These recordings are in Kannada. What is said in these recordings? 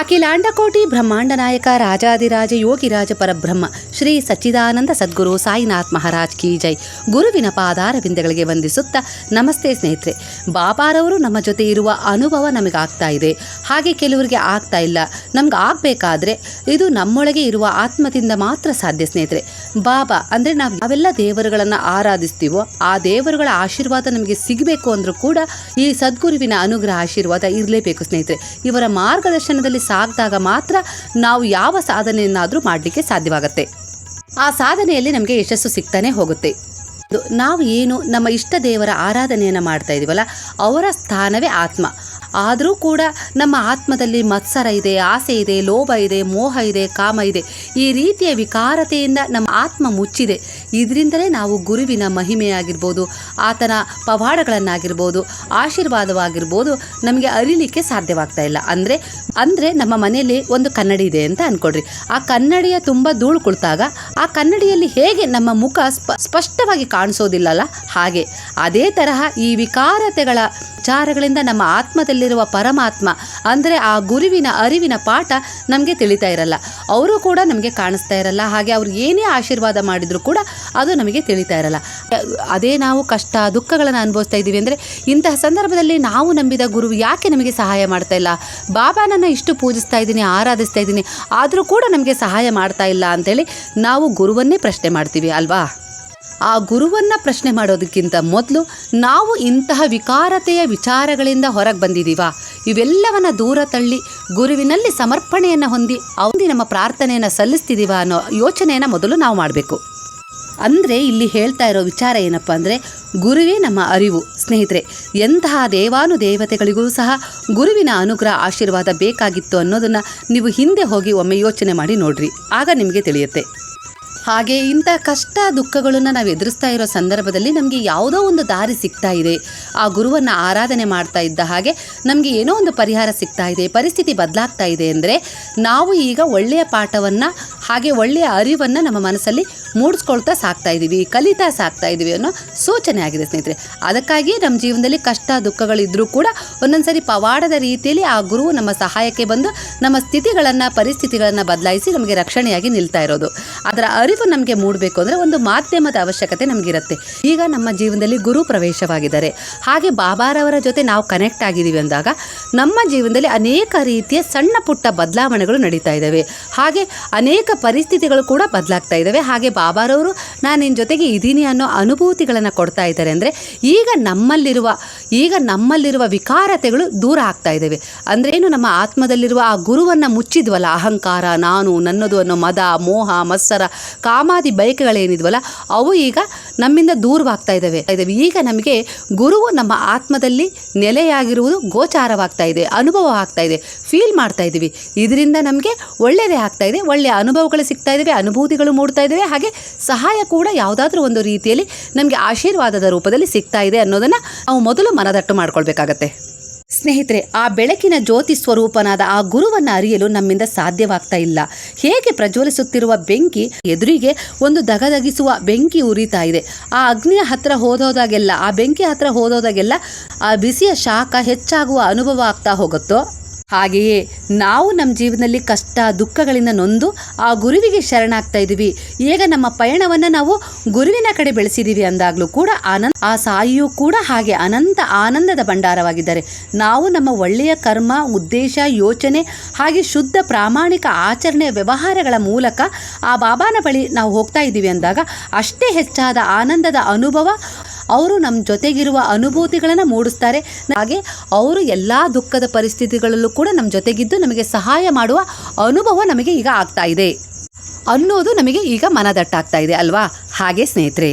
ಅಖಿಲಾಂಡಕೋಟಿ ಬ್ರಹ್ಮಾಂಡ ನಾಯಕ ರಾಜಾದಿರಾಜ ಯೋಗಿರಾಜ ಪರಬ್ರಹ್ಮ, ಶ್ರೀ ಸಚ್ಚಿದಾನಂದ ಸದ್ಗುರು ಸಾಯಿನಾಥ್ ಮಹಾರಾಜ್ ಕಿ ಜೈ. ಗುರುವಿನ ಪಾದಾರ ಬಿಂದಗಳಿಗೆ ವಂದಿಸುತ್ತಾ ನಮಸ್ತೆ ಸ್ನೇಹಿತರೆ. ಬಾಬಾರವರು ನಮ್ಮ ಜೊತೆ ಇರುವ ಅನುಭವ ನಮಗೆ ಆಗ್ತಾ ಇದೆ. ಹಾಗೆ ಕೆಲವರಿಗೆ ಆಗ್ತಾ ಇಲ್ಲ. ನಮ್ಗೆ ಆಗಬೇಕಾದ್ರೆ ಇದು ನಮ್ಮೊಳಗೆ ಇರುವ ಆತ್ಮದಿಂದ ಮಾತ್ರ ಸಾಧ್ಯ ಸ್ನೇಹಿತರೆ. ಬಾಬಾ, ಅಂದರೆ ನಾವು ನಾವೆಲ್ಲ ದೇವರುಗಳನ್ನು ಆರಾಧಿಸ್ತೀವೋ ಆ ದೇವರುಗಳ ಆಶೀರ್ವಾದ ನಮಗೆ ಸಿಗಬೇಕು ಅಂದರೂ ಕೂಡ ಈ ಸದ್ಗುರುವಿನ ಅನುಗ್ರಹ ಆಶೀರ್ವಾದ ಇರಲೇಬೇಕು, ಸ್ನೇಹಿತರೆ. ಇವರ ಮಾರ್ಗದರ್ಶನದಲ್ಲಿ ಸಾಗಿದಾಗ ಮಾತ್ರ ನಾವು ಯಾವ ಸಾಧನೆಯನ್ನಾದರೂ ಮಾಡಲಿಕ್ಕೆ ಸಾಧ್ಯವಾಗುತ್ತೆ. ಆ ಸಾಧನೆಯಲ್ಲಿ ನಮಗೆ ಯಶಸ್ಸು ಸಿಗ್ತಾನೆ ಹೋಗುತ್ತೆ. ನಾವು ಏನು ನಮ್ಮ ಇಷ್ಟ ದೇವರ ಆರಾಧನೆಯನ್ನು ಮಾಡ್ತಾ ಇದೀವಲ್ಲ, ಅವರ ಸ್ಥಾನವೇ ಆತ್ಮ. ಆದರೂ ಕೂಡ ನಮ್ಮ ಆತ್ಮದಲ್ಲಿ ಮತ್ಸರ ಇದೆ, ಆಸೆ ಇದೆ, ಲೋಭ ಇದೆ, ಮೋಹ ಇದೆ, ಕಾಮ ಇದೆ. ಈ ರೀತಿಯ ವಿಕಾರತೆಯಿಂದ ನಮ್ಮ ಆತ್ಮ ಮುಚ್ಚಿದೆ. ಇದರಿಂದಲೇ ನಾವು ಗುರುವಿನ ಮಹಿಮೆಯಾಗಿರ್ಬೋದು, ಆತನ ಪವಾಡಗಳನ್ನಾಗಿರ್ಬೋದು, ಆಶೀರ್ವಾದವಾಗಿರ್ಬೋದು ನಮಗೆ ಅರಿಲಿಕ್ಕೆ ಸಾಧ್ಯವಾಗ್ತಾ ಇಲ್ಲ. ಅಂದರೆ ಅಂದರೆ ನಮ್ಮ ಮನೆಯಲ್ಲಿ ಒಂದು ಕನ್ನಡಿ ಇದೆ ಅಂತ ಅಂದ್ಕೊಡ್ರಿ ಆ ಕನ್ನಡಿಯ ತುಂಬ ಧೂಳು ಕುಳಿತಾಗ ಆ ಕನ್ನಡಿಯಲ್ಲಿ ಹೇಗೆ ನಮ್ಮ ಮುಖ ಸ್ಪ, ಸ್ಪಷ್ಟವಾಗಿ ಕಾಣಿಸೋದಿಲ್ಲಲ್ಲ? ಹಾಗೆ. ಅದೇ ತರಹ ಈ ವಿಕಾರತೆಗಳ ವಿಚಾರಗಳಿಂದ ನಮ್ಮ ಆತ್ಮದಲ್ಲಿರುವ ಪರಮಾತ್ಮ, ಅಂದರೆ ಆ ಗುರುವಿನ ಅರಿವಿನ ಪಾಠ ನಮಗೆ ತಿಳಿತಾ ಇರಲ್ಲ. ಅವರು ಕೂಡ ನಮಗೆ ಕಾಣಿಸ್ತಾ ಇರಲ್ಲ. ಹಾಗೆ ಅವ್ರು ಏನೇ ಆಶೀರ್ವಾದ ಮಾಡಿದರೂ ಕೂಡ ಅದು ನಮಗೆ ತಿಳಿತಾ ಇರಲ್ಲ. ಅದೇ ನಾವು ಕಷ್ಟ, ದುಃಖಗಳನ್ನು ಅನುಭವಿಸ್ತಾ ಇದ್ದೀವಿ ಅಂದರೆ ಇಂತಹ ಸಂದರ್ಭದಲ್ಲಿ ನಾವು ನಂಬಿದ ಗುರು ಯಾಕೆ ನಮಗೆ ಸಹಾಯ ಮಾಡ್ತಾ ಇಲ್ಲ? ಬಾಬಾನನ್ನು ಇಷ್ಟು ಪೂಜಿಸ್ತಾ ಇದ್ದೀನಿ, ಆರಾಧಿಸ್ತಾ ಇದ್ದೀನಿ, ಆದರೂ ಕೂಡ ನಮಗೆ ಸಹಾಯ ಮಾಡ್ತಾ ಇಲ್ಲ ಅಂತೇಳಿ ನಾವು ಗುರುವನ್ನೇ ಪ್ರಶ್ನೆ ಮಾಡ್ತೀವಿ ಅಲ್ವಾ? ಆ ಗುರುವನ್ನ ಪ್ರಶ್ನೆ ಮಾಡೋದಕ್ಕಿಂತ ಮೊದಲು ನಾವು ಇಂತಹ ವಿಕಾರತೆಯ ವಿಚಾರಗಳಿಂದ ಹೊರಗೆ ಬಂದಿದ್ದೀವಾ ಇವೆಲ್ಲವನ್ನ ದೂರ ತಳ್ಳಿ ಗುರುವಿನಲ್ಲಿ ಸಮರ್ಪಣೆಯನ್ನು ಹೊಂದಿ ಅವನಿಗೆ ನಮ್ಮ ಪ್ರಾರ್ಥನೆಯನ್ನು ಸಲ್ಲಿಸ್ತಿದ್ದೀವಾ ಅನ್ನೋ ಯೋಚನೆಯನ್ನು ಮೊದಲು ನಾವು ಮಾಡಬೇಕು. ಅಂದರೆ ಇಲ್ಲಿ ಹೇಳ್ತಾ ಇರೋ ವಿಚಾರ ಏನಪ್ಪ ಅಂದರೆ ಗುರುವೇ ನಮ್ಮ ಅರಿವು. ಸ್ನೇಹಿತರೆ, ಎಂತಹ ದೇವಾನು ದೇವತೆಗಳಿಗೂ ಸಹ ಗುರುವಿನ ಅನುಗ್ರಹ ಆಶೀರ್ವಾದ ಬೇಕಾಗಿತ್ತು ಅನ್ನೋದನ್ನು ನೀವು ಹಿಂದೆ ಹೋಗಿ ಒಮ್ಮೆ ಯೋಚನೆ ಮಾಡಿ ನೋಡ್ರಿ. ಆಗ ನಿಮಗೆ ತಿಳಿಯುತ್ತೆ. ಹಾಗೆ ಇಂಥ ಕಷ್ಟ ದುಃಖಗಳನ್ನು ನಾವು ಎದುರಿಸ್ತಾ ಇರೋ ಸಂದರ್ಭದಲ್ಲಿ ನಮಗೆ ಯಾವುದೋ ಒಂದು ದಾರಿ ಸಿಗ್ತಾ ಇದೆ. ಆ ಗುರುವನ್ನು ಆರಾಧನೆ ಮಾಡ್ತಾ ಇದ್ದ ಹಾಗೆ ನಮಗೆ ಏನೋ ಒಂದು ಪರಿಹಾರ ಸಿಗ್ತಾ ಇದೆ, ಪರಿಸ್ಥಿತಿ ಬದಲಾಗ್ತಾ ಇದೆ ಅಂದರೆ ನಾವು ಈಗ ಒಳ್ಳೆಯ ಪಾಠವನ್ನು ಹಾಗೆ ಒಳ್ಳೆಯ ಅರಿವನ್ನು ನಮ್ಮ ಮನಸ್ಸಲ್ಲಿ ಮೂಡಿಸ್ಕೊಳ್ತಾ ಸಾಕ್ತಾ ಇದ್ದೀವಿ ಕಲಿತಾ ಸಾಕ್ತಾ ಇದ್ದೀವಿ ಅನ್ನೋ ಸೂಚನೆ ಆಗಿದೆ ಸ್ನೇಹಿತರೆ. ಅದಕ್ಕಾಗಿ ನಮ್ಮ ಜೀವನದಲ್ಲಿ ಕಷ್ಟ ದುಃಖಗಳಿದ್ದರೂ ಕೂಡ ಒಂದೊಂದ್ಸರಿ ಪವಾಡದ ರೀತಿಯಲ್ಲಿ ಆ ಗುರುವು ನಮ್ಮ ಸಹಾಯಕ್ಕೆ ಬಂದು ನಮ್ಮ ಸ್ಥಿತಿಗಳನ್ನು, ಪರಿಸ್ಥಿತಿಗಳನ್ನು ಬದಲಾಯಿಸಿ ನಮಗೆ ರಕ್ಷಣೆಯಾಗಿ ನಿಲ್ತಾ ಇರೋದು. ಅದರ ಅರಿವು ನಮಗೆ ಮೂಡಬೇಕು ಅಂದರೆ ಒಂದು ಮಾಧ್ಯಮದ ಅವಶ್ಯಕತೆ ನಮಗಿರುತ್ತೆ. ಈಗ ನಮ್ಮ ಜೀವನದಲ್ಲಿ ಗುರು ಪ್ರವೇಶವಾಗಿದ್ದಾರೆ. ಹಾಗೆ ಬಾಬಾರವರ ಜೊತೆ ನಾವು ಕನೆಕ್ಟ್ ಆಗಿದ್ದೀವಿ ಅಂದಾಗ ನಮ್ಮ ಜೀವನದಲ್ಲಿ ಅನೇಕ ರೀತಿಯ ಸಣ್ಣ ಪುಟ್ಟ ಬದಲಾವಣೆಗಳು ನಡೀತಾ ಇದ್ದಾವೆ. ಹಾಗೆ ಅನೇಕ ಪರಿಸ್ಥಿತಿಗಳು ಕೂಡ ಬದಲಾಗ್ತಾ ಇದ್ದಾವೆ. ಹಾಗೆ ಬಾಬಾರವರು ನಾನು ನಿನ್ನ ಜೊತೆಗೆ ಇದ್ದೀನಿ ಅನ್ನೋ ಅನುಭೂತಿಗಳನ್ನು ಕೊಡ್ತಾ ಇದ್ದಾರೆ ಅಂದರೆ ಈಗ ನಮ್ಮಲ್ಲಿರುವ ಈಗ ನಮ್ಮಲ್ಲಿರುವ ವಿಕಾರತೆಗಳು ದೂರ ಆಗ್ತಾ ಇದ್ದಾವೆ. ಅಂದ್ರೆ ಏನು ನಮ್ಮ ಆತ್ಮದಲ್ಲಿರುವ ಆ ಗುರುವನ್ನು ಮುಚ್ಚಿದ್ವಲ್ಲ, ಅಹಂಕಾರ, ನಾನು, ನನ್ನದು ಅನ್ನೋ ಮದ, ಮೋಹ, ಮತ್ಸರ, ಕಾಮಾದಿ ಬಯಕೆಗಳೇನಿದ್ವಲ್ಲ, ಅವು ಈಗ ನಮ್ಮಿಂದ ದೂರವಾಗ್ತಾ ಇದ್ದಾವೆ. ಇದ್ದಾವೆ ಈಗ ನಮಗೆ ಗುರುವು ನಮ್ಮ ಆತ್ಮದಲ್ಲಿ ನೆಲೆಯಾಗಿರುವುದು ಗೋಚಾರವಾಗ್ತಾ ಇದೆ, ಅನುಭವ ಆಗ್ತಾ ಇದೆ ಫೀಲ್ ಮಾಡ್ತಾ ಇದ್ದೀವಿ. ಇದರಿಂದ ನಮಗೆ ಒಳ್ಳೆಯದೇ ಆಗ್ತಾ ಇದೆ, ಒಳ್ಳೆಯ ಅನುಭವಗಳು ಸಿಗ್ತಾ ಇದ್ದಾವೆ, ಅನುಭೂತಿಗಳು ಮೂಡ್ತಾ ಇದ್ದಾವೆ, ಹಾಗೆ ಸಹಾಯ ಕೂಡ ಯಾವುದಾದ್ರೂ ಒಂದು ರೀತಿಯಲ್ಲಿ ನಮಗೆ ಆಶೀರ್ವಾದದ ರೂಪದಲ್ಲಿ ಸಿಗ್ತಾ ಇದೆ ಅನ್ನೋದನ್ನು ನಾವು ಮೊದಲು ಮನದಟ್ಟು ಮಾಡ್ಕೊಳ್ಬೇಕಾಗತ್ತೆ. ಸ್ನೇಹಿತರೆ, ಆ ಬೆಳಕಿನ ಜ್ಯೋತಿ ಸ್ವರೂಪನಾದ ಆ ಗುರುವನ್ನು ಅರಿಯಲು ನಮ್ಮಿಂದ ಸಾಧ್ಯವಾಗ್ತಾ ಇಲ್ಲ. ಹೇಗೆ ಪ್ರಜ್ವಲಿಸುತ್ತಿರುವ ಬೆಂಕಿ ಎದುರಿಗೆ ಒಂದು ದಗದಗಿಸುವ ಬೆಂಕಿ ಉರಿತಾ ಇದೆ. ಆ ಅಗ್ನಿಯ ಹತ್ತಿರ ಹೋದೋದಾಗೆಲ್ಲ, ಆ ಬೆಂಕಿ ಹತ್ತಿರ ಹೋದೋದಾಗೆಲ್ಲ ಆ ಬಿಸಿಯ ಶಾಖ ಹೆಚ್ಚಾಗುವ ಅನುಭವ ಆಗ್ತಾ ಹೋಗುತ್ತೋ? ಹಾಗೆಯೇ ನಾವು ನಮ್ಮ ಜೀವನದಲ್ಲಿ ಕಷ್ಟ, ದುಃಖಗಳಿಂದ ನೊಂದು ಆ ಗುರುವಿಗೆ ಶರಣಾಗ್ತಾ ಇದ್ದೀವಿ. ಈಗ ನಮ್ಮ ಪಯಣವನ್ನು ನಾವು ಗುರುವಿನ ಕಡೆ ಬೆಳೆಸಿದ್ದೀವಿ ಅಂದಾಗಲೂ ಕೂಡ ಆನಂದ, ಆ ಸಾಯಿಯೂ ಕೂಡ ಹಾಗೆ ಅನಂತ ಆನಂದದ ಭಂಡಾರವಾಗಿದ್ದಾರೆ. ನಾವು ನಮ್ಮ ಒಳ್ಳೆಯ ಕರ್ಮ, ಉದ್ದೇಶ, ಯೋಚನೆ ಹಾಗೆ ಶುದ್ಧ ಪ್ರಾಮಾಣಿಕ ಆಚರಣೆ ವ್ಯವಹಾರಗಳ ಮೂಲಕ ಆ ಬಾಬಾನ ಬಳಿ ನಾವು ಹೋಗ್ತಾ ಇದ್ದೀವಿ ಅಂದಾಗ ಅಷ್ಟೇ ಹೆಚ್ಚಾದ ಆನಂದದ ಅನುಭವ ಅವರು ನಮ್ಮ ಜೊತೆಗಿರುವ ಅನುಭೂತಿಗಳನ್ನು ಮೂಡಿಸ್ತಾರೆ. ಹಾಗೆ ಅವರು ಎಲ್ಲ ದುಃಖದ ಪರಿಸ್ಥಿತಿಗಳಲ್ಲೂ ಕೂಡ ನಮ್ಮ ಜೊತೆಗಿದ್ದು ನಮಗೆ ಸಹಾಯ ಮಾಡುವ ಅನುಭವ ನಮಗೆ ಈಗ ಆಗ್ತಾ ಇದೆ. ಅನ್ನೋದು ನಮಗೆ ಈಗ ಮನದಟ್ಟಾಗ್ತಾ ಇದೆ ಅಲ್ವಾ? ಹಾಗೆ ಸ್ನೇಹಿತರೆ,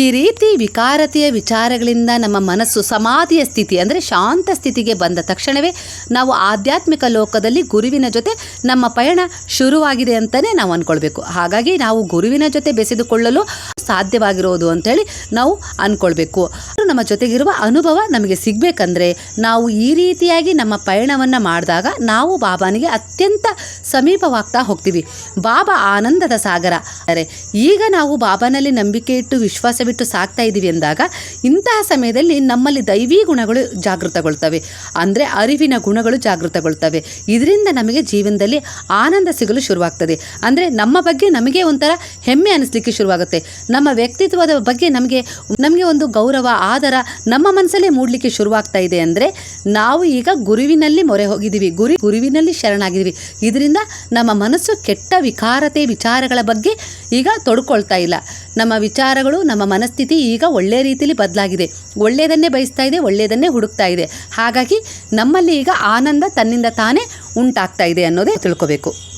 ಈ ರೀತಿ ವಿಕಾರತೆಯ ವಿಚಾರಗಳಿಂದ ನಮ್ಮ ಮನಸ್ಸು ಸಮಾಧಿಯ ಸ್ಥಿತಿ ಅಂದರೆ ಶಾಂತ ಸ್ಥಿತಿಗೆ ಬಂದ ತಕ್ಷಣವೇ ನಾವು ಆಧ್ಯಾತ್ಮಿಕ ಲೋಕದಲ್ಲಿ ಗುರುವಿನ ಜೊತೆ ನಮ್ಮ ಪಯಣ ಶುರುವಾಗಿದೆ ಅಂತಲೇ ನಾವು ಅಂದ್ಕೊಳ್ಬೇಕು ಹಾಗಾಗಿ ನಾವು ಗುರುವಿನ ಜೊತೆ ಬೆಸೆದುಕೊಳ್ಳಲು ಸಾಧ್ಯವಾಗಿರೋದು ಅಂತೇಳಿ ನಾವು ಅಂದ್ಕೊಳ್ಬೇಕು ನಮ್ಮ ಜೊತೆಗಿರುವ ಅನುಭವ ನಮಗೆ ಸಿಗಬೇಕಂದ್ರೆ ನಾವು ಈ ರೀತಿಯಾಗಿ ನಮ್ಮ ಪಯಣವನ್ನು ಮಾಡಿದಾಗ ನಾವು ಬಾಬಾನಿಗೆ ಅತ್ಯಂತ ಸಮೀಪವಾಗ್ತಾ ಹೋಗ್ತೀವಿ. ಬಾಬಾ ಆನಂದದ ಸಾಗರ. ಅರೆ, ಈಗ ನಾವು ಬಾಬಾನಲ್ಲಿ ನಂಬಿಕೆ ಇಟ್ಟು ವಿಶ್ವಾಸವಿಟ್ಟು ಸಾಕ್ತಾ ಇದ್ದೀವಿ ಅಂದಾಗ ಇಂತಹ ಸಮಯದಲ್ಲಿ ನಮ್ಮಲ್ಲಿ ದೈವಿ ಗುಣಗಳು ಜಾಗೃತಗೊಳ್ತವೆ. ಅಂದರೆ ಅರಿವಿನ ಗುಣಗಳು ಜಾಗೃತಗೊಳ್ತವೆ. ಇದರಿಂದ ನಮಗೆ ಜೀವನದಲ್ಲಿ ಆನಂದ ಸಿಗಲು ಶುರುವಾಗ್ತದೆ. ಅಂದರೆ ನಮ್ಮ ಬಗ್ಗೆ ನಮಗೆ ಒಂಥರ ಹೆಮ್ಮೆ ಅನಿಸ್ಲಿಕ್ಕೆ ಶುರುವಾಗುತ್ತೆ. ನಮ್ಮ ವ್ಯಕ್ತಿತ್ವದ ಬಗ್ಗೆ ನಮಗೆ ನಮಗೆ ಒಂದು ಗೌರವ, ಆದರ ನಮ್ಮ ಮನಸ್ಸಲ್ಲೇ ಮೂಡಲಿಕ್ಕೆ ಶುರುವಾಗ್ತಾ ಇದೆ ಅಂದರೆ ನಾವು ಈಗ ಗುರುವಿನಲ್ಲಿ ಮೊರೆ ಹೋಗಿದ್ದೀವಿ. ಗುರಿ ಗುರುವಿನಲ್ಲಿ ಶರಣಾಗಿದ್ದೀವಿ. ಇದರಿಂದ ನಮ್ಮ ಮನಸ್ಸು ಕೆಟ್ಟ ವಿಕಾರತೆ ವಿಚಾರಗಳ ಬಗ್ಗೆ ಈಗ ತೊಡ್ಕೊಳ್ತಾ ಇಲ್ಲ. ನಮ್ಮ ವಿಚಾರಗಳು, ನಮ್ಮ ಮನಸ್ಥಿತಿ ಈಗ ಒಳ್ಳೆಯ ರೀತಿಯಲ್ಲಿ ಬದಲಾಗಿದೆ. ಒಳ್ಳೆಯದನ್ನೇ ಬಯಸ್ತಾ ಇದೆ, ಒಳ್ಳೆಯದನ್ನೇ ಹುಡುಕ್ತಾ ಇದೆ. ಹಾಗಾಗಿ ನಮ್ಮಲ್ಲಿ ಈಗ ಆನಂದ ತನ್ನಿಂದ ತಾನೇ ಉಂಟಾಗ್ತಾ ಇದೆ ಅನ್ನೋದೇ ತಿಳ್ಕೋಬೇಕು.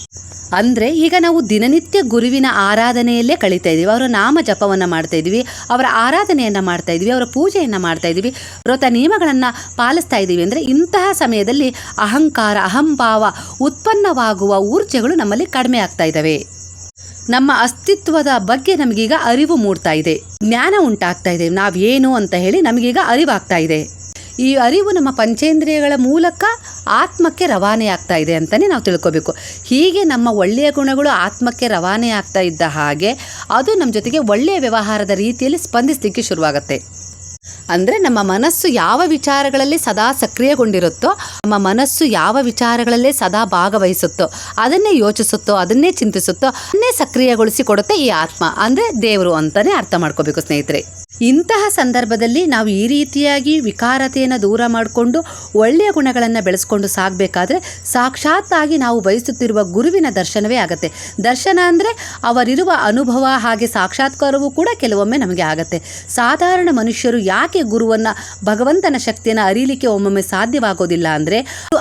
ಅಂದರೆ ಈಗ ನಾವು ದಿನನಿತ್ಯ ಗುರುವಿನ ಆರಾಧನೆಯಲ್ಲೇ ಕಳೀತಾ ಇದ್ದೀವಿ ಅವರ ನಾಮ ಜಪವನ್ನು ಮಾಡ್ತಾ ಇದ್ದೀವಿ ಅವರ ಆರಾಧನೆಯನ್ನು ಮಾಡ್ತಾ ಇದ್ದೀವಿ ಅವರ ಪೂಜೆಯನ್ನು ಮಾಡ್ತಾ ಇದ್ದೀವಿ ವ್ರತ ನಿಯಮಗಳನ್ನು ಪಾಲಿಸ್ತಾ ಇದ್ದೀವಿ ಅಂದರೆ ಇಂತಹ ಸಮಯದಲ್ಲಿ ಅಹಂಕಾರ, ಅಹಂಭಾವ ಉತ್ಪನ್ನವಾಗುವ ಊರ್ಜೆಗಳು ನಮ್ಮಲ್ಲಿ ಕಡಿಮೆ ಆಗ್ತಾ ಇದ್ದಾವೆ. ನಮ್ಮ ಅಸ್ತಿತ್ವದ ಬಗ್ಗೆ ನಮಗೀಗ ಅರಿವು ಮೂಡ್ತಾ ಇದೆ. ಜ್ಞಾನ ಉಂಟಾಗ್ತಾ ಇದೆ. ನಾವೇನು ಅಂತ ಹೇಳಿ ನಮಗೀಗ ಅರಿವಾಗ್ತಾ ಇದೆ. ಈ ಅರಿವು ನಮ್ಮ ಪಂಚೇಂದ್ರಿಯಗಳ ಮೂಲಕ ಆತ್ಮಕ್ಕೆ ರವಾನೆ ಆಗ್ತಾ ಇದೆ ಅಂತಲೇ ನಾವು ತಿಳ್ಕೊಬೇಕು. ಹೀಗೆ ನಮ್ಮ ಒಳ್ಳೆಯ ಗುಣಗಳು ಆತ್ಮಕ್ಕೆ ರವಾನೆ ಆಗ್ತಾ ಇದ್ದ ಹಾಗೆ ಅದು ನಮ್ಮ ಜೊತೆಗೆ ಒಳ್ಳೆಯ ವ್ಯವಹಾರದ ರೀತಿಯಲ್ಲಿ ಸ್ಪಂದಿಸಲಿಕ್ಕೆ ಶುರುವಾಗುತ್ತೆ. ಅಂದರೆ ನಮ್ಮ ಮನಸ್ಸು ಯಾವ ವಿಚಾರಗಳಲ್ಲಿ ಸದಾ ಸಕ್ರಿಯಗೊಂಡಿರುತ್ತೋ, ನಮ್ಮ ಮನಸ್ಸು ಯಾವ ವಿಚಾರಗಳಲ್ಲೇ ಸದಾ ಭಾಗವಹಿಸುತ್ತೋ, ಅದನ್ನೇ ಯೋಚಿಸುತ್ತೋ, ಅದನ್ನೇ ಚಿಂತಿಸುತ್ತೋ, ಅದನ್ನೇ ಸಕ್ರಿಯಗೊಳಿಸಿ ಕೊಡುತ್ತೆ ಈ ಆತ್ಮ. ಅಂದರೆ ದೇವರು ಅಂತಲೇ ಅರ್ಥ ಮಾಡ್ಕೋಬೇಕು ಸ್ನೇಹಿತರೆ. ಇಂತಹ ಸಂದರ್ಭದಲ್ಲಿ ನಾವು ಈ ರೀತಿಯಾಗಿ ವಿಕಾರತೆಯನ್ನು ದೂರ ಮಾಡಿಕೊಂಡು ಒಳ್ಳೆಯ ಗುಣಗಳನ್ನು ಬೆಳೆಸ್ಕೊಂಡು ಸಾಗಬೇಕಾದ್ರೆ ಸಾಕ್ಷಾತ್ತಾಗಿ ನಾವು ಬಯಸುತ್ತಿರುವ ಗುರುವಿನ ದರ್ಶನವೇ ಆಗುತ್ತೆ. ದರ್ಶನ ಅಂದರೆ ಅವರಿರುವ ಅನುಭವ ಹಾಗೆ ಸಾಕ್ಷಾತ್ಕಾರವೂ ಕೂಡ ಕೆಲವೊಮ್ಮೆ ನಮಗೆ ಆಗುತ್ತೆ. ಸಾಧಾರಣ ಮನುಷ್ಯರು ಯಾಕೆ ಗುರುವನ್ನು, ಭಗವಂತನ ಶಕ್ತಿಯನ್ನು ಅರಿಲಿಕ್ಕೆ ಒಮ್ಮೊಮ್ಮೆ ಸಾಧ್ಯವಾಗೋದಿಲ್ಲ ಅಂದರೆ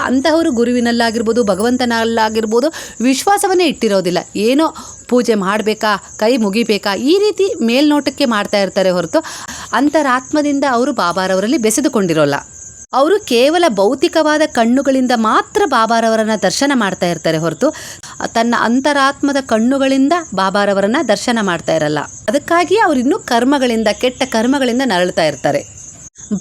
ಅಂತಹವರು ಗುರುವಿನಲ್ಲಾಗಿರ್ಬೋದು, ಭಗವಂತನಲ್ಲಾಗಿರ್ಬೋದು, ವಿಶ್ವಾಸವನ್ನೇ ಇಟ್ಟಿರೋದಿಲ್ಲ. ಏನೋ ಪೂಜೆ ಮಾಡಬೇಕಾ, ಕೈ ಮುಗಿಬೇಕಾ, ಈ ರೀತಿ ಮೇಲ್ನೋಟಕ್ಕೆ ಮಾಡ್ತಾ ಇರ್ತಾರೆ ಹೊರತು ಅಂತರಾತ್ಮದಿಂದ ಅವರು ಬಾಬಾರವರಲ್ಲಿ ಬೆಸೆದುಕೊಂಡಿರೋಲ್ಲ. ಅವರು ಕೇವಲ ಭೌತಿಕವಾದ ಕಣ್ಣುಗಳಿಂದ ಮಾತ್ರ ಬಾಬಾರವರನ್ನು ದರ್ಶನ ಮಾಡ್ತಾ ಇರ್ತಾರೆ ಹೊರತು ತನ್ನ ಅಂತರಾತ್ಮದ ಕಣ್ಣುಗಳಿಂದ ಬಾಬಾರವರನ್ನು ದರ್ಶನ ಮಾಡ್ತಾ ಇರಲ್ಲ. ಅದಕ್ಕಾಗಿ ಅವರಿನ್ನೂ ಕರ್ಮಗಳಿಂದ, ಕೆಟ್ಟ ಕರ್ಮಗಳಿಂದ ನರಳ್ತಾ ಇರ್ತಾರೆ.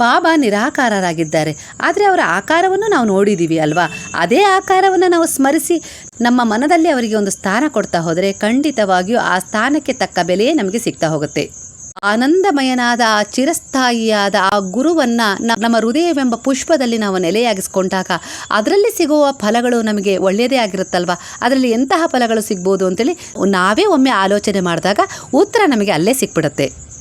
ಬಾಬಾ ನಿರಾಕಾರರಾಗಿದ್ದಾರೆ. ಆದರೆ ಅವರ ಆಕಾರವನ್ನು ನಾವು ನೋಡಿದ್ದೀವಿ ಅಲ್ವಾ? ಅದೇ ಆಕಾರವನ್ನು ನಾವು ಸ್ಮರಿಸಿ ನಮ್ಮ ಮನದಲ್ಲಿ ಅವರಿಗೆ ಒಂದು ಸ್ಥಾನ ಕೊಡ್ತಾ ಹೋದರೆ ಖಂಡಿತವಾಗಿಯೂ ಆ ಸ್ಥಾನಕ್ಕೆ ತಕ್ಕ ಬೆಲೆಯೇ ನಮಗೆ ಸಿಗ್ತಾ ಹೋಗುತ್ತೆ. ಆನಂದಮಯನಾದ ಆ ಚಿರಸ್ಥಾಯಿಯಾದ ಆ ಗುರುವನ್ನ ನಮ್ಮ ಹೃದಯವೆಂಬ ಪುಷ್ಪದಲ್ಲಿ ನಾವು ನೆಲೆಯಾಗಿಸ್ಕೊಂಡಾಗ ಅದರಲ್ಲಿ ಸಿಗುವ ಫಲಗಳು ನಮಗೆ ಒಳ್ಳೆಯದೇ ಆಗಿರುತ್ತಲ್ವಾ? ಅದರಲ್ಲಿ ಎಂತಹ ಫಲಗಳು ಸಿಗ್ಬೋದು ಅಂತೇಳಿ ನಾವೇ ಒಮ್ಮೆ ಆಲೋಚನೆ ಮಾಡಿದಾಗ ಉತ್ತರ ನಮಗೆ ಅಲ್ಲೇ ಸಿಕ್ಬಿಡುತ್ತೆ.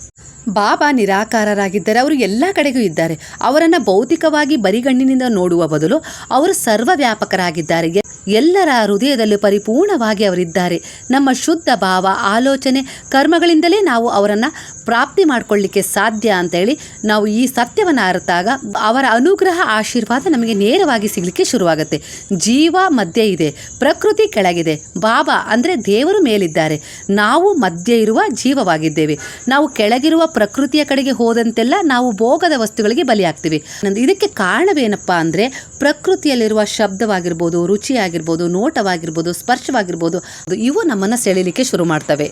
ಬಾಬಾ ನಿರಾಕಾರರಾಗಿದ್ದಾರೆ ಅವರು ಎಲ್ಲ ಕಡೆಗೂ ಇದ್ದಾರೆ. ಅವರನ್ನು ಭೌತಿಕವಾಗಿ ಬರಿಗಣ್ಣಿನಿಂದ ನೋಡುವ ಬದಲು ಅವರು ಸರ್ವವ್ಯಾಪಕರಾಗಿದ್ದಾರೆ. ಎಲ್ಲರ ಹೃದಯದಲ್ಲಿ ಪರಿಪೂರ್ಣವಾಗಿ ಅವರಿದ್ದಾರೆ. ನಮ್ಮ ಶುದ್ಧ ಭಾವ, ಆಲೋಚನೆ, ಕರ್ಮಗಳಿಂದಲೇ ನಾವು ಅವರನ್ನು ಪ್ರಾಪ್ತಿ ಮಾಡಿಕೊಳ್ಳಿಕ್ಕೆ ಸಾಧ್ಯ ಅಂತೇಳಿ ನಾವು ಈ ಸತ್ಯವನ್ನು ಅರಿತಾಗ ಅವರ ಅನುಗ್ರಹ ಆಶೀರ್ವಾದ ನಮಗೆ ನೇರವಾಗಿ ಸಿಗಲಿಕ್ಕೆ ಶುರುವಾಗುತ್ತೆ. ಜೀವ ಮಧ್ಯೆ ಇದೆ, ಪ್ರಕೃತಿ ಕೆಳಗಿದೆ, ಬಾಬಾ ಅಂದರೆ ದೇವರು ಮೇಲಿದ್ದಾರೆ. ನಾವು ಮಧ್ಯೆ ಇರುವ ಜೀವವಾಗಿದ್ದೇವೆ. ನಾವು ಕೆಳಗಿರುವ ಪ್ರಕೃತಿಯ ಕಡೆಗೆ ಹೋದಂತೆಲ್ಲ ನಾವು ಭೋಗದ ವಸ್ತುಗಳಿಗೆ ಬಲಿಯಾಗ್ತೀವಿ. ಇದಕ್ಕೆ ಕಾರಣವೇನಪ್ಪ ಅಂದರೆ ಪ್ರಕೃತಿಯಲ್ಲಿರುವ ಶಬ್ದವಾಗಿರ್ಬೋದು, ರುಚಿಯಾಗಿರ್ಬೋದು, ನೋಟವಾಗಿರ್ಬೋದು, ಸ್ಪರ್ಶವಾಗಿರ್ಬೋದು ಇವು ನಮ್ಮನ್ನು ಸೆಳೀಲಿಕ್ಕೆ ಶುರು ಮಾಡ್ತವೆ.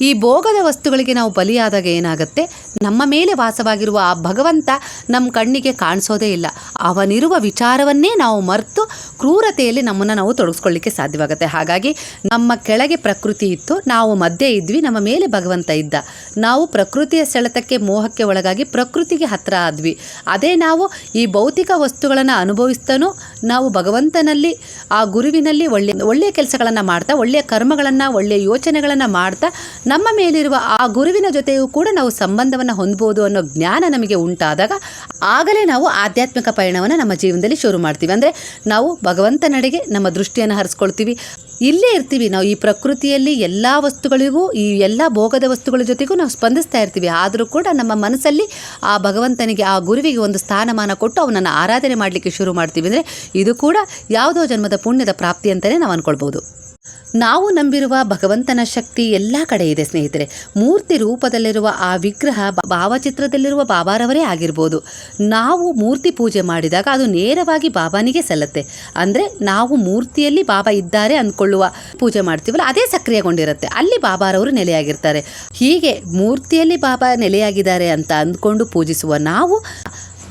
ಈ ಭೋಗದ ವಸ್ತುಗಳಿಗೆ ನಾವು ಬಲಿಯಾದಾಗ ಏನಾಗುತ್ತೆ? ನಮ್ಮ ಮೇಲೆ ವಾಸವಾಗಿರುವ ಆ ಭಗವಂತ ನಮ್ಮ ಕಣ್ಣಿಗೆ ಕಾಣಿಸೋದೇ ಇಲ್ಲ. ಅವನಿರುವ ವಿಚಾರವನ್ನೇ ನಾವು ಮರೆತು ಕ್ರೂರತೆಯಲ್ಲಿ ನಮ್ಮನ್ನು ನಾವು ತೊಡಗಿಸ್ಕೊಳ್ಳಿಕ್ಕೆ ಸಾಧ್ಯವಾಗುತ್ತೆ. ಹಾಗಾಗಿ ನಮ್ಮ ಕೆಳಗೆ ಪ್ರಕೃತಿ ಇತ್ತು, ನಾವು ಮಧ್ಯೆ ಇದ್ವಿ, ನಮ್ಮ ಮೇಲೆ ಭಗವಂತ ಇದ್ದ. ನಾವು ಪ್ರಕೃತಿಯ ಸೆಳೆತಕ್ಕೆ ಮೋಹಕ್ಕೆ ಒಳಗಾಗಿ ಪ್ರಕೃತಿಗೆ ಹತ್ರ ಆದ್ವಿ. ಅದೇ ನಾವು ಈ ಭೌತಿಕ ವಸ್ತುಗಳನ್ನು ಅನುಭವಿಸ್ತಾನೂ, ನಾವು ಭಗವಂತನಲ್ಲಿ, ಆ ಗುರುವಿನಲ್ಲಿ ಒಳ್ಳೆ ಒಳ್ಳೆಯ ಕೆಲಸಗಳನ್ನು ಮಾಡ್ತಾ ಒಳ್ಳೆಯ ಕರ್ಮಗಳನ್ನು ಒಳ್ಳೆಯ ಯೋಚನೆಗಳನ್ನು ಮಾಡ್ತಾ ನಮ್ಮ ಮೇಲಿರುವ ಆ ಗುರುವಿನ ಜೊತೆಯೂ ಕೂಡ ನಾವು ಸಂಬಂಧವನ್ನು ಹೊಂದಬಹುದು ಅನ್ನೋ ಜ್ಞಾನ ನಮಗೆ ಉಂಟಾದಾಗ ಆಗಲೇ ನಾವು ಆಧ್ಯಾತ್ಮಿಕ ಪಯಣವನ್ನು ನಮ್ಮ ಜೀವನದಲ್ಲಿ ಶುರು ಮಾಡ್ತೀವಿ. ಅಂದರೆ ನಾವು ಭಗವಂತನಡೆಗೆ ನಮ್ಮ ದೃಷ್ಟಿಯನ್ನು ಹರಿಸ್ಕೊಳ್ತೀವಿ. ಇಲ್ಲೇ ಇರ್ತೀವಿ. ನಾವು ಈ ಪ್ರಕೃತಿಯಲ್ಲಿ ಎಲ್ಲ ವಸ್ತುಗಳಿಗೂ, ಈ ಎಲ್ಲ ಭೋಗದ ವಸ್ತುಗಳ ಜೊತೆಗೂ ನಾವು ಸ್ಪಂದಿಸ್ತಾ ಇರ್ತೀವಿ. ಆದರೂ ಕೂಡ ನಮ್ಮ ಮನಸ್ಸಲ್ಲಿ ಆ ಭಗವಂತನಿಗೆ, ಆ ಗುರುವಿಗೆ ಒಂದು ಸ್ಥಾನಮಾನ ಕೊಟ್ಟು ಅವನನ್ನು ಆರಾಧನೆ ಮಾಡಲಿಕ್ಕೆ ಶುರು ಮಾಡ್ತೀವಿ. ಅಂದರೆ ಇದು ಕೂಡ ಯಾವುದೋ ಜನ್ಮದ ಪುಣ್ಯದ ಪ್ರಾಪ್ತಿ ಅಂತಲೇ ನಾವು ಅಂದ್ಕೊಳ್ಬೋದು ನಾವು ನಂಬಿರುವ ಭಗವಂತನ ಶಕ್ತಿ ಎಲ್ಲ ಕಡೆ ಇದೆ, ಸ್ನೇಹಿತರೆ. ಮೂರ್ತಿ ರೂಪದಲ್ಲಿರುವ ಆ ವಿಗ್ರಹ ಭಾವಚಿತ್ರದಲ್ಲಿರುವ ಬಾಬಾರವರೇ ಆಗಿರ್ಬೋದು. ನಾವು ಮೂರ್ತಿ ಪೂಜೆ ಮಾಡಿದಾಗ ಅದು ನೇರವಾಗಿ ಬಾಬಾನಿಗೆ ಸಲ್ಲತ್ತೆ. ಅಂದರೆ ನಾವು ಮೂರ್ತಿಯಲ್ಲಿ ಬಾಬಾ ಇದ್ದಾರೆ ಅಂದ್ಕೊಳ್ಳುವ ಪೂಜೆ ಮಾಡ್ತೀವಲ್ಲ, ಅದೇ ಸಕ್ರಿಯಗೊಂಡಿರುತ್ತೆ. ಅಲ್ಲಿ ಬಾಬಾರವರು ನೆಲೆಯಾಗಿರ್ತಾರೆ. ಹೀಗೆ ಮೂರ್ತಿಯಲ್ಲಿ ಬಾಬಾ ನೆಲೆಯಾಗಿದ್ದಾರೆ ಅಂತ ಅಂದ್ಕೊಂಡು ಪೂಜಿಸುವ ನಾವು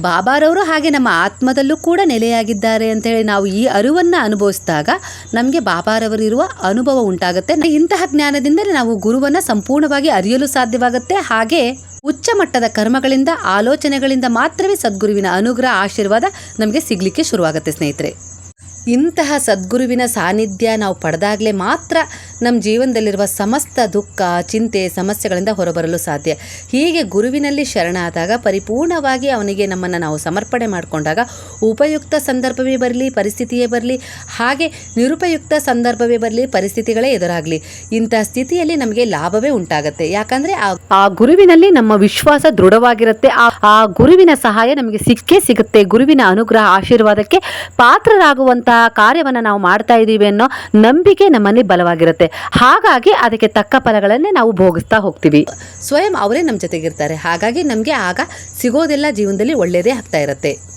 ಬಾಬಾರವರು ಹಾಗೆ ನಮ್ಮ ಆತ್ಮದಲ್ಲೂ ಕೂಡ ನೆಲೆಯಾಗಿದ್ದಾರೆ ಅಂತೇಳಿ ನಾವು ಈ ಅರಿವನ್ನು ಅನುಭವಿಸಿದಾಗ ನಮಗೆ ಬಾಬಾರವರಿರುವ ಅನುಭವ ಉಂಟಾಗುತ್ತೆ. ಇಂತಹ ಜ್ಞಾನದಿಂದಲೇ ನಾವು ಗುರುವನ್ನು ಸಂಪೂರ್ಣವಾಗಿ ಅರಿಯಲು ಸಾಧ್ಯವಾಗುತ್ತೆ. ಹಾಗೆ ಉಚ್ಚ ಮಟ್ಟದ ಕರ್ಮಗಳಿಂದ, ಆಲೋಚನೆಗಳಿಂದ ಮಾತ್ರವೇ ಸದ್ಗುರುವಿನ ಅನುಗ್ರಹ, ಆಶೀರ್ವಾದ ನಮಗೆ ಸಿಗಲಿಕ್ಕೆ ಶುರುವಾಗುತ್ತೆ ಸ್ನೇಹಿತರೆ. ಇಂತಹ ಸದ್ಗುರುವಿನ ಸಾನ್ನಿಧ್ಯ ನಾವು ಪಡೆದಾಗಲೇ ಮಾತ್ರ ನಮ್ಮ ಜೀವನದಲ್ಲಿರುವ ಸಮಸ್ತ ದುಃಖ, ಚಿಂತೆ, ಸಮಸ್ಯೆಗಳಿಂದ ಹೊರಬರಲು ಸಾಧ್ಯ. ಹೀಗೆ ಗುರುವಿನಲ್ಲಿ ಶರಣಾದಾಗ, ಪರಿಪೂರ್ಣವಾಗಿ ಅವನಿಗೆ ನಮ್ಮನ್ನು ನಾವು ಸಮರ್ಪಣೆ ಮಾಡಿಕೊಂಡಾಗ, ಉಪಯುಕ್ತ ಸಂದರ್ಭವೇ ಬರಲಿ, ಪರಿಸ್ಥಿತಿಯೇ ಬರಲಿ, ಹಾಗೆ ನಿರುಪಯುಕ್ತ ಸಂದರ್ಭವೇ ಬರಲಿ, ಪರಿಸ್ಥಿತಿಗಳೇ ಎದುರಾಗಲಿ. ಇಂತಹ ಸ್ಥಿತಿಯಲ್ಲಿ ನಮಗೆ ಲಾಭವೇ ಉಂಟಾಗುತ್ತೆ. ಯಾಕಂದರೆ ಆ ಗುರುವಿನಲ್ಲಿ ನಮ್ಮ ವಿಶ್ವಾಸ ದೃಢವಾಗಿರುತ್ತೆ. ಆ ಗುರುವಿನ ಸಹಾಯ ನಮಗೆ ಸಿಕ್ಕೇ ಸಿಗುತ್ತೆ. ಗುರುವಿನ ಅನುಗ್ರಹ, ಆಶೀರ್ವಾದಕ್ಕೆ ಪಾತ್ರರಾಗುವಂತಹ ಕಾರ್ಯವನ್ನು ನಾವು ಮಾಡ್ತಾ ಇದ್ದೀವಿ ಅನ್ನೋ ನಂಬಿಕೆ ನಮ್ಮಲ್ಲಿ ಬಲವಾಗಿರುತ್ತೆ. ಹಾಗಾಗಿ ಅದಕ್ಕೆ ತಕ್ಕ ಫಲಗಳನ್ನೇ ನಾವು ಭೋಗಿಸ್ತಾ ಹೋಗ್ತೀವಿ. ಸ್ವಯಂ ಅವರೇ ನಮ್ಮ ಜೊತೆಗಿರ್ತಾರೆ. ಹಾಗಾಗಿ ನಮಗೆ ಆಗ ಸಿಗೋದೆಲ್ಲ ಜೀವನದಲ್ಲಿ ಒಳ್ಳೆಯದೇ ಆಗ್ತಾ ಇರುತ್ತೆ.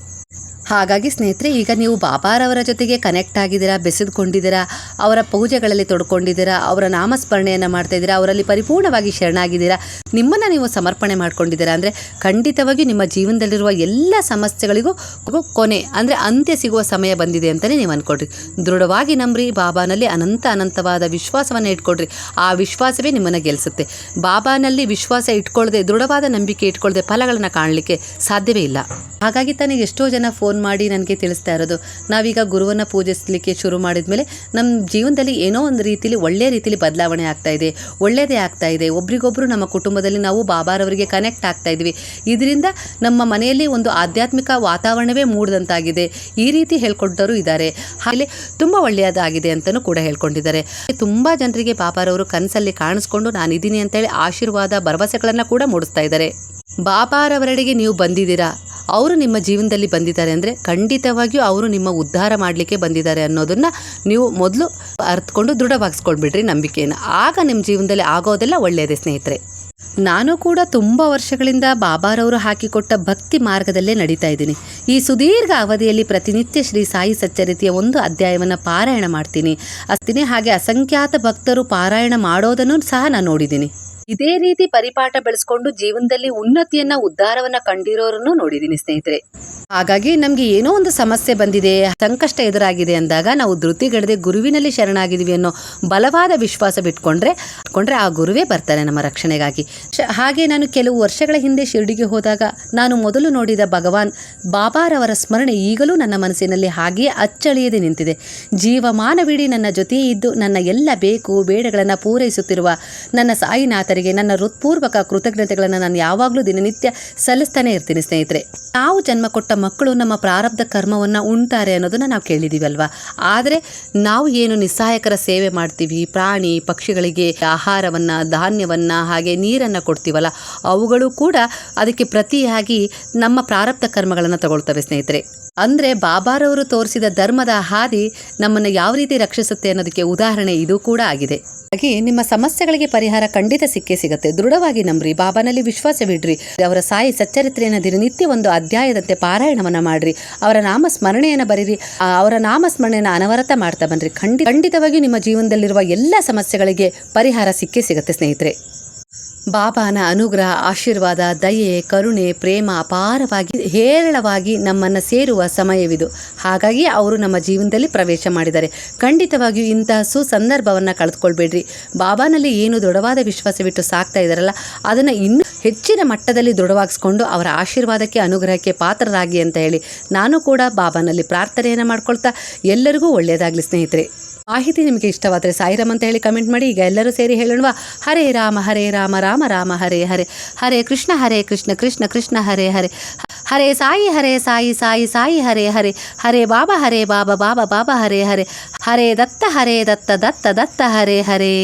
ಹಾಗಾಗಿ ಸ್ನೇಹಿತರೆ, ಈಗ ನೀವು ಬಾಬಾರವರ ಜೊತೆಗೆ ಕನೆಕ್ಟ್ ಆಗಿದ್ದೀರಾ, ಬೆಸೆದುಕೊಂಡಿದ್ದೀರಾ, ಅವರ ಪೂಜೆಗಳಲ್ಲಿ ತೊಡ್ಕೊಂಡಿದ್ದೀರಾ, ಅವರ ನಾಮಸ್ಮರಣೆಯನ್ನು ಮಾಡ್ತಾ ಇದ್ದೀರಾ ಅವರಲ್ಲಿ ಪರಿಪೂರ್ಣವಾಗಿ ಶರಣಾಗಿದ್ದೀರಾ ನಿಮ್ಮನ್ನು ನೀವು ಸಮರ್ಪಣೆ ಮಾಡ್ಕೊಂಡಿದ್ದೀರಾ ಅಂದರೆ ಖಂಡಿತವಾಗಿ ನಿಮ್ಮ ಜೀವನದಲ್ಲಿರುವ ಎಲ್ಲ ಸಮಸ್ಯೆಗಳಿಗೂ ಕೊನೆ, ಅಂದರೆ ಅಂತ್ಯ ಸಿಗುವ ಸಮಯ ಬಂದಿದೆ ಅಂತಲೇ ನೀವು ಅಂದ್ಕೊಡ್ರಿ ದೃಢವಾಗಿ ನಂಬ್ರಿ, ಬಾಬಾನಲ್ಲಿ ಅನಂತ ಅನಂತವಾದ ವಿಶ್ವಾಸವನ್ನು ಇಟ್ಕೊಳ್ರಿ. ಆ ವಿಶ್ವಾಸವೇ ನಿಮ್ಮನ್ನು ಗೆಲ್ಲಿಸುತ್ತೆ ಬಾಬಾನಲ್ಲಿ ವಿಶ್ವಾಸ ಇಟ್ಕೊಳ್ಳದೆ ದೃಢವಾದ ನಂಬಿಕೆ ಇಟ್ಕೊಳ್ಳದೆ ಫಲಗಳನ್ನು ಕಾಣಲಿಕ್ಕೆ ಸಾಧ್ಯವೇ ಇಲ್ಲ. ಹಾಗಾಗಿ ತಾನೇ ಎಷ್ಟೋ ಜನ ಫೋನ್ ಮಾಡಿ ನನಗೆ ತಿಳಿಸ್ತಾ ಇರೋದು. ನಾವೀಗ ಗುರುವನ್ನು ಪೂಜಿಸಲಿಕ್ಕೆ ಶುರು ಮಾಡಿದ ಮೇಲೆ ನಮ್ಮ ಜೀವನದಲ್ಲಿ ಏನೋ ಒಂದು ರೀತಿಯಲ್ಲಿ ಒಳ್ಳೆಯ ರೀತಿಯಲ್ಲಿ ಬದಲಾವಣೆ ಆಗ್ತಾ ಇದೆ ಒಳ್ಳೆಯದೇ ಆಗ್ತಾ ಇದೆ. ಒಬ್ರಿಗೊಬ್ಬರು ನಮ್ಮ ಕುಟುಂಬದಲ್ಲಿ ನಾವು ಬಾಬಾರವರಿಗೆ ಕನೆಕ್ಟ್ ಆಗ್ತಾ ಇದ್ವಿ. ಇದರಿಂದ ನಮ್ಮ ಮನೆಯಲ್ಲಿ ಒಂದು ಆಧ್ಯಾತ್ಮಿಕ ವಾತಾವರಣವೇ ಮೂಡಿದಂತಾಗಿದೆ. ಈ ರೀತಿ ಹೇಳ್ಕೊಟ್ಟವರು ಇದ್ದಾರೆ. ಹಾಗೆ ತುಂಬ ಒಳ್ಳೆಯದಾಗಿದೆ ಅಂತಲೂ ಕೂಡ ಹೇಳ್ಕೊಂಡಿದ್ದಾರೆ. ತುಂಬ ಜನರಿಗೆ ಬಾಬಾರವರು ಕನಸಲ್ಲಿ ಕಾಣಿಸ್ಕೊಂಡು ನಾನಿದ್ದೀನಿ ಅಂತೇಳಿ ಆಶೀರ್ವಾದ, ಭರವಸೆಗಳನ್ನು ಕೂಡ ಮೂಡಿಸ್ತಾ ಇದ್ದಾರೆ. ಬಾಬಾರವರೆಡೆಗೆ ನೀವು ಬಂದಿದ್ದೀರಾ? ಅವರು ನಿಮ್ಮ ಜೀವನದಲ್ಲಿ ಬಂದಿದ್ದಾರೆ ಅಂದರೆ ಖಂಡಿತವಾಗಿಯೂ ಅವರು ನಿಮ್ಮ ಉದ್ಧಾರ ಮಾಡಲಿಕ್ಕೆ ಬಂದಿದ್ದಾರೆ ಅನ್ನೋದನ್ನು ನೀವು ಮೊದಲು ಅರ್ಥಕೊಂಡು ದೃಢವಾಗಿಸ್ಕೊಂಡ್ಬಿಡ್ರಿ ನಂಬಿಕೆಯನ್ನು. ಆಗ ನಿಮ್ಮ ಜೀವನದಲ್ಲಿ ಆಗೋದೆಲ್ಲ ಒಳ್ಳೆಯದೇ ಸ್ನೇಹಿತರೆ. ನಾನು ಕೂಡ ತುಂಬ ವರ್ಷಗಳಿಂದ ಬಾಬಾರವರು ಹಾಕಿಕೊಟ್ಟ ಭಕ್ತಿ ಮಾರ್ಗದಲ್ಲೇ ನಡೀತಾ ಇದ್ದೀನಿ. ಈ ಸುದೀರ್ಘ ಅವಧಿಯಲ್ಲಿ ಪ್ರತಿನಿತ್ಯ ಶ್ರೀ ಸಾಯಿ ಸಚ್ಚರಿತೆಯ ಒಂದು ಅಧ್ಯಾಯವನ್ನು ಪಾರಾಯಣ ಮಾಡ್ತೀನಿ. ಅಸ್ತಿನಿ ಹಾಗೆ ಅಸಂಖ್ಯಾತ ಭಕ್ತರು ಪಾರಾಯಣ ಮಾಡೋದನ್ನು ಸಹ ನಾನು ನೋಡಿದ್ದೀನಿ. ಇದೇ ರೀತಿ ಪರಿಪಾಠ ಬೆಳೆಸ್ಕೊಂಡು ಜೀವನದಲ್ಲಿ ಉನ್ನತಿಯನ್ನ, ಉದ್ಧಾರವನ್ನ ಕಂಡಿರೋರನ್ನು ನೋಡಿದೀನಿ ಸ್ನೇಹಿತರೆ. ಹಾಗಾಗಿ ನಮ್ಗೆ ಏನೋ ಒಂದು ಸಮಸ್ಯೆ ಬಂದಿದೆ, ಸಂಕಷ್ಟ ಎದುರಾಗಿದೆ ಅಂದಾಗ ನಾವು ಧೃತಿಗೆಡದೆ ಗುರುವಿನಲ್ಲಿ ಶರಣಾಗಿದ್ದೀವಿ ಅನ್ನೋ ಬಲವಾದ ವಿಶ್ವಾಸ ಬಿಟ್ಕೊಂಡ್ರೆ ಕೊಂಡ್ರೆ ಆ ಗುರುವೇ ಬರ್ತಾರೆ ನಮ್ಮ ರಕ್ಷಣೆಗಾಗಿ. ಹಾಗೆ ನಾನು ಕೆಲವು ವರ್ಷಗಳ ಹಿಂದೆ ಶಿರಡಿಗೆ ಹೋದಾಗ ನಾನು ಮೊದಲು ನೋಡಿದ ಭಗವಾನ್ ಬಾಬಾರವರ ಸ್ಮರಣೆ ಈಗಲೂ ನನ್ನ ಮನಸ್ಸಿನಲ್ಲಿ ಹಾಗೆಯೇ ಅಚ್ಚಳಿಯದೆ ನಿಂತಿದೆ. ಜೀವಮಾನವಿಡೀ ನನ್ನ ಜೊತೆಯೇ ಇದ್ದು ನನ್ನ ಎಲ್ಲ ಬೇಕು, ಬೇಡಗಳನ್ನು ಪೂರೈಸುತ್ತಿರುವ ನನ್ನ ಸಾಯಿನಾಥರಿಗೆ ನನ್ನ ಹೃತ್ಪೂರ್ವಕ ಕೃತಜ್ಞತೆಗಳನ್ನು ನಾನು ಯಾವಾಗಲೂ ದಿನನಿತ್ಯ ಸಲ್ಲಿಸ್ತಾನೆ ಇರ್ತೀನಿ, ಸ್ನೇಹಿತರೆ. ನಾವು ಜನ್ಮ ಕೊಟ್ಟ ಮಕ್ಕಳು ನಮ್ಮ ಪ್ರಾರಬ್ಧ ಕರ್ಮವನ್ನು ಉಣ್ತಾರೆ ಅನ್ನೋದನ್ನು ನಾವು ಕೇಳಿದ್ದೀವಲ್ವಾ ಆದರೆ ನಾವು ಏನು ನಿಸ್ಸಹಾಯಕರ ಸೇವೆ ಮಾಡ್ತೀವಿ, ಪ್ರಾಣಿ ಪಕ್ಷಿಗಳಿಗೆ ಆಹಾರವನ್ನು, ಧಾನ್ಯವನ್ನು, ಹಾಗೆ ನೀರನ್ನು ಕೊಡ್ತೀವಲ್ಲ, ಅವುಗಳು ಕೂಡ ಅದಕ್ಕೆ ಪ್ರತಿಯಾಗಿ ನಮ್ಮ ಪ್ರಾರಬ್ಧ ಕರ್ಮಗಳನ್ನು ತಗೊಳ್ತವೆ, ಸ್ನೇಹಿತರೆ. ಅಂದರೆ ಬಾಬಾರವರು ತೋರಿಸಿದ ಧರ್ಮದ ಹಾದಿ ನಮ್ಮನ್ನು ಯಾವ ರೀತಿ ರಕ್ಷಿಸುತ್ತೆ ಅನ್ನೋದಕ್ಕೆ ಉದಾಹರಣೆ ಇದು ಕೂಡ ಆಗಿದೆ. ಹಾಗೆ ನಿಮ್ಮ ಸಮಸ್ಯೆಗಳಿಗೆ ಪರಿಹಾರ ಖಂಡಿತ ಸಿಕ್ಕೇ ಸಿಗುತ್ತೆ. ದೃಢವಾಗಿ ನಂಬ್ರಿ. ಬಾಬಾನಲ್ಲಿ ವಿಶ್ವಾಸವಿಡ್ರಿ ಅವರ ಸಾಯಿ ಸಚ್ಚರಿತ್ರೆಯನ್ನು ದಿನನಿತ್ಯ ಒಂದು ಅಧ್ಯಾಯದಂತೆ ಪಾರಾಯಣವನ್ನ ಮಾಡ್ರಿ. ಅವರ ನಾಮ ಸ್ಮರಣೆಯನ್ನು ಬರೀರಿ ಅವರ ನಾಮ ಸ್ಮರಣೆಯನ್ನು ಅನವರತ ಮಾಡ್ತಾ ಬನ್ರಿ. ಖಂಡಿ, ಖಂಡಿತವಾಗಿಯೂ ನಿಮ್ಮ ಜೀವನದಲ್ಲಿರುವ ಎಲ್ಲ ಸಮಸ್ಯೆಗಳಿಗೆ ಪರಿಹಾರ ಸಿಕ್ಕೇ ಸಿಗುತ್ತೆ ಸ್ನೇಹಿತರೆ. ಬಾಬಾನ ಅನುಗ್ರಹ, ಆಶೀರ್ವಾದ, ದಯೆ, ಕರುಣೆ, ಪ್ರೇಮ ಅಪಾರವಾಗಿ, ಹೇರಳವಾಗಿ ನಮ್ಮನ್ನು ಸೇರುವ ಸಮಯವಿದು. ಹಾಗಾಗಿ ಅವರು ನಮ್ಮ ಜೀವನದಲ್ಲಿ ಪ್ರವೇಶ ಮಾಡಿದ್ದಾರೆ. ಖಂಡಿತವಾಗಿಯೂ ಇಂತಹ ಸುಸಂದರ್ಭವನ್ನು ಕಳೆದುಕೊಳ್ಬೇಡ್ರಿ. ಬಾಬಾನಲ್ಲಿ ಏನು ದೃಢವಾದ ವಿಶ್ವಾಸವಿಟ್ಟು ಸಾಕ್ತಾ ಇದ್ದಾರಲ್ಲ, ಅದನ್ನು ಇನ್ನೂ ಹೆಚ್ಚಿನ ಮಟ್ಟದಲ್ಲಿ ದೃಢವಾಗಿಸ್ಕೊಂಡು ಅವರ ಆಶೀರ್ವಾದಕ್ಕೆ, ಅನುಗ್ರಹಕ್ಕೆ ಪಾತ್ರರಾಗಿ ಅಂತ ಹೇಳಿ ನಾನು ಕೂಡ ಬಾಬಾನಲ್ಲಿ ಪ್ರಾರ್ಥನೆಯನ್ನು ಮಾಡ್ಕೊಳ್ತಾ ಎಲ್ಲರಿಗೂ ಒಳ್ಳೆಯದಾಗಲಿ ಸ್ನೇಹಿತರೆ. ಮಾಹಿತಿ ನಿಮಗೆ ಇಷ್ಟವಾದರೆ ಸಾಯಿರಾಮ್ ಅಂತ ಹೇಳಿ ಕಮೆಂಟ್ ಮಾಡಿ, ಈಗ ಎಲ್ಲರೂ ಸೇರಿ ಹೇಳೋಣವಾ? ಹರೇ ರಾಮ ಹರೇ ರಾಮ ರಾಮ ರಾಮ, ಹರೇ ಹರೇ. ಹರೇ ಕೃಷ್ಣ ಹರೇ ಕೃಷ್ಣ ಕೃಷ್ಣ ಕೃಷ್ಣ, ಹರೇ ಹರೇ. ಹರೇ ಸಾಯಿ ಹರೇ ಸಾಯಿ ಸಾಯಿ ಸಾಯಿ, ಹರೇ ಹರೇ. ಹರೇ ಬಾಬಾ ಹರೇ ಬಾಬಾ ಬಾಬಾ ಬಾಬಾ, ಹರೇ ಹರೇ. ಹರೇ ದತ್ತ ಹರೇ ದತ್ತ ದತ್ತ ದತ್ತ, ಹರೇ ಹರೇ.